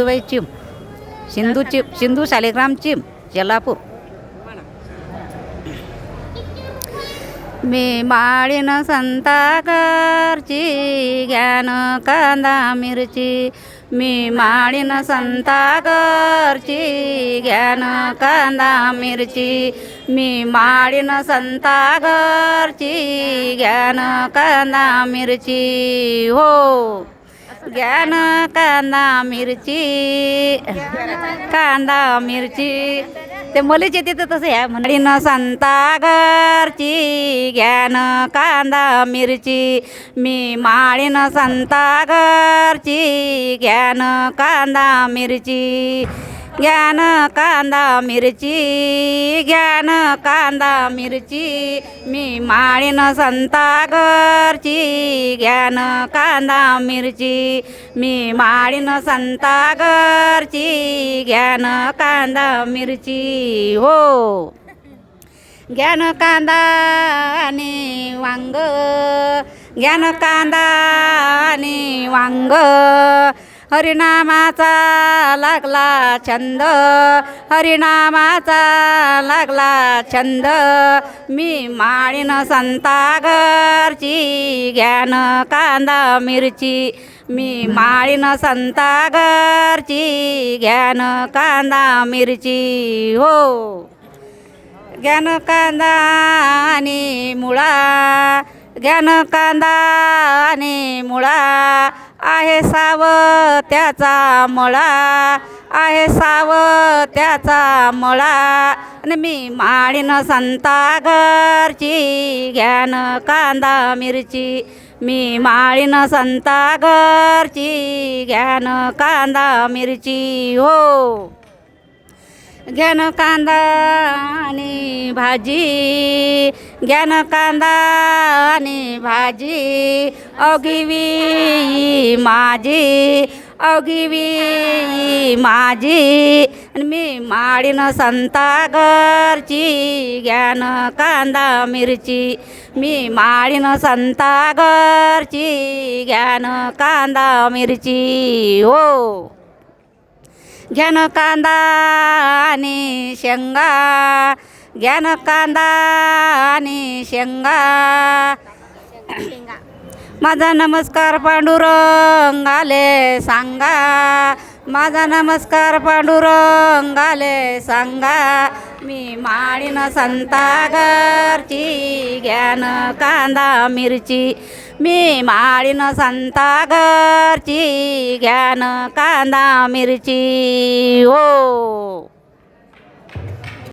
Dubai चिम सिंधू चिम सिंधू शालिग्राम चिम जलापूर. मी माळीन संतागरची ज्ञान कांदा मिरची. मी माळीन संतागरची ज्ञान कांदा मिरची. मी माळीन संतागरची ज्ञान कांदा मिरची. हो. ज्ञान कांदा मिरची. कांदा मिरची. ते मलेच येते तर तसं या म्हणीन संतागरची घ्यान कांदा मिरची. मी माळीन संतागरची घ्यान कांदा मिरची. ज्ञान कांदा मिरची घ्यान कांदा मिरची मी माळीन संतागरची. घ्यान कांदा मिरची मी माळीन संतागरची. ज्ञान कांदा मिरची हो. ज्ञान कांदा आणि वांग. ज्ञान कांदा आणि वांग. हरिनामाचा लागला छंद. हरिनामाचा लागला छंद. मी माळीन संतागरची घ्यान कांदा मिरची. मी माळीन संतागरची घ्यान कांदा मिरची. हो. ज्ञान कांदा आणि मुळा. ज्ञान कांदा आणि मुळा. आहे साव त्याचा मळा आहे साव त्याचा मळा. आणि मी माळीन संतागरची घ्यान कांदा मिरची. मी माळीन संतागरची घ्यान कांदा मिरची. हो. घ्यान कांदा आणि भाजी. ज्ञान कांदा आणि भाजी अगिवी माझी अगिवी माझी. आणि मी माळीन संतागरची ज्ञान कांदा मिरची. मी माळीन संतागरची ज्ञान कांदा मिरची. हो. घ्यान कांदा आणि शेंगा ज्ञान कांदा आणि शेंगा. माझा नमस्कार पांडुरंगाले सांगा. माझा नमस्कार पांडुरंगाले सांगा. मी माळीन संतागरची ज्ञान कांदा मिरची. मी माळीन संतागरची ज्ञान कांदा मिरची. हो.